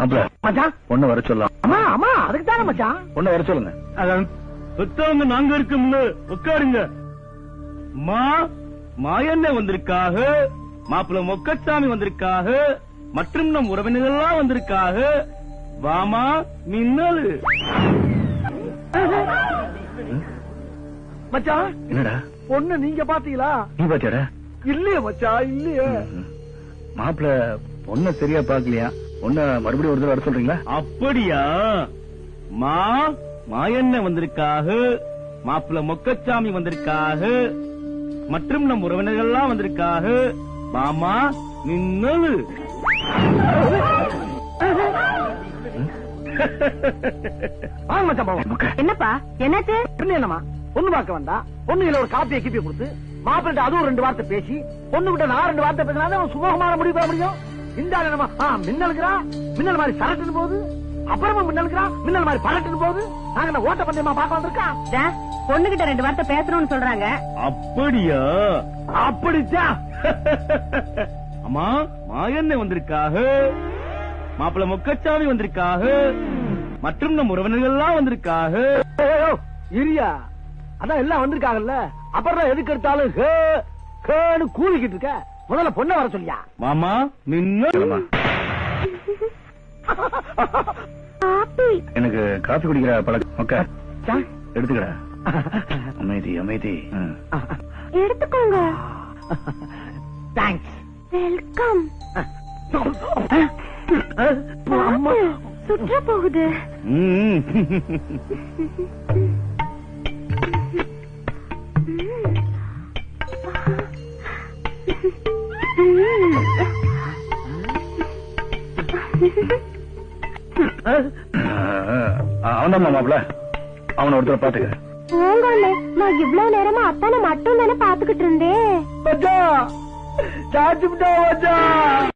மச்சான்? பொண்ணு வர சொல்லலாம். அம்மா அம்மா அதுக்கு தானே மச்சான்? பொண்ணு வர சொல்லுங்க. பெத்தவங்க நாங்க இருக்கோம்ல உட்காருங்க. மா மாயண்ண வந்திருக்காக மாப்பிள்ள மொக்கச்சாமி வந்திருக்காக மற்றும் நம் உறவினர்கள்லாம் வந்திருக்காக. வாமா மின்னல் மச்சான் என்னடா? பொண்ணு நீங்க பாத்தீங்களா நீ பாத்தியாடா? இல்லையே மச்சான் இல்லையே. மாப்பிள பொண்ண சரியா பாக்கலையா பொண்ண மறுபடியும் ஒரு தடவை வர சொல்றீங்களா? அப்படியா? மா மாயண்ண வந்திருக்காக மாப்பிள்ள மொக்கச்சாமி வந்திருக்காக மற்றும் நம் உறவினர்கள்லாம் வந்திருக்காக போவோம். முக்க. என்னப்பா என்னாச்சு என்ன என்னமா பொண்ணு பார்க்க வந்தா பொண்ணுல ஒரு காப்பியை கிப்பி கொடுத்து மாப்பிள்ளை அதுவும் ரெண்டு வார்த்தை பேசி பொண்ணு கிட்ட நான் ரெண்டு வார்த்தை பேசினா அவன் சுமூகமான முடிவு பெற முடியும். இந்த ஆளு ஆ, மின்னலுக்குறா மின்னல் மாதிரி சரட்டுன்னு போகுது அப்புறமா மின்னலுக்குறா மின்னல் மாதிரி பரட்டுன்னு போகுது நாங்க என்ன ஓட்ட பந்தயமா பார்க்க வந்திருக்கோம் பொண்ணுகிட்ட ரெண்டு வார்த்தை பேசணும்னு சொல்றாங்க. அப்படியா? அப்படித்தான் அம்மா மாயண்ண வந்திருக்காக. மாப்பிள்ள மொக்கச்சாமி வந்திருக்காக. மற்றும் நம் உறவினர்கள்லாம் வந்திருக்காக. ஏய், இரியா அதான் எல்லாம் வந்திருக்காங்கல்ல. அப்புறம் எதுக்கு எடுத்தாலும் கூவிக்கிட்டு இருக்க. முதல்ல பொண்ணை வர சொல்லியா? மாமா சொல்லுமா எனக்கு காபி குடிக்கிற பழக்கம் ஓகே எடுத்துக்கடா. அமைதி அமைதி. எடுத்துக்கோங்க. Thanks welcome. அம்மா சுற்ற போகுது. ம். அவன்தான் மாப்பிள அவனை ஒருத்தர் பாத்துக்க போங்கண்ணே நான் இவ்வளவு நேரமா அத்தானை மட்டும் தானே பாத்துக்கிட்டு இருந்தேன் மச்சான் சாச்சு மச்சான்